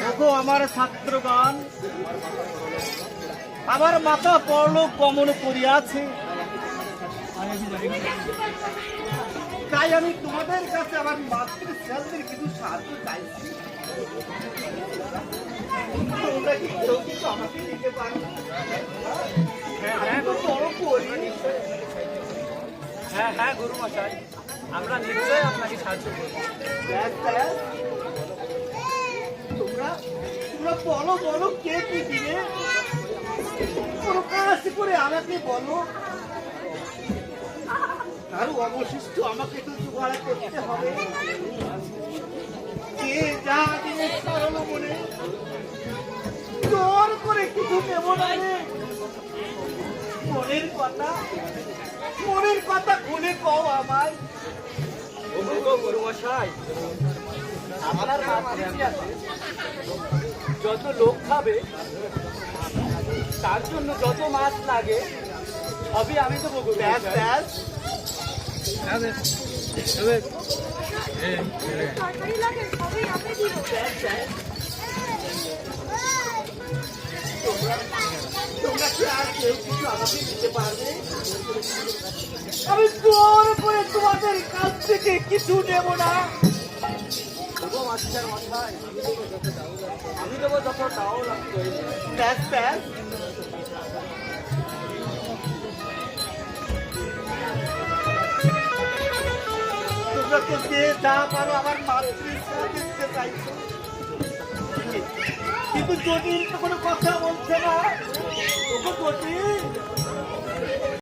দেখো আমার ছাত্রগণ আমার মাথা পড়ল কমন করিয়াছে তাই আমি তোমাদের কাছে আমার মাতৃ ছেলেদের কিছু সাহায্য চাইছি। তোমরা কি কেউ কিছু আমাকে দিতে পারো? আমি তো বড় করি। হ্যাঁ হ্যাঁ গুরু মশাই। আমরা নিশ্চয়ই আপনাকে সাহায্য করব। তোমরা তোমরা বলো বলো কে কি দিবে? করে আমাকে বলো। আর অবশিষ্ট আমাকে তো জোগাড় করতে হবে। কে যা জিনিস পারল মনে জোর করে কিছু নেব না রে। মনের কথা মনের কথা খুলে কও মশাই আপনার যত লোক খাবে তার জন্য যত মাছ লাগে সবই আমি তো বলব লাগে সবই আমি দিব ব্যাস ব্যাস তোমরা কি কিছু আমাকে দিতে পারবে? আমি জোর করে তোমাদের কাছ থেকে কিছু নেব না। আমি দেবো যত টাও লাগবে ব্যাস ব্যাস। তোমরা তো যে যা পারো আমার মাতৃ কিন্তু তো কোনো কথা বলছে না ওকে জটিল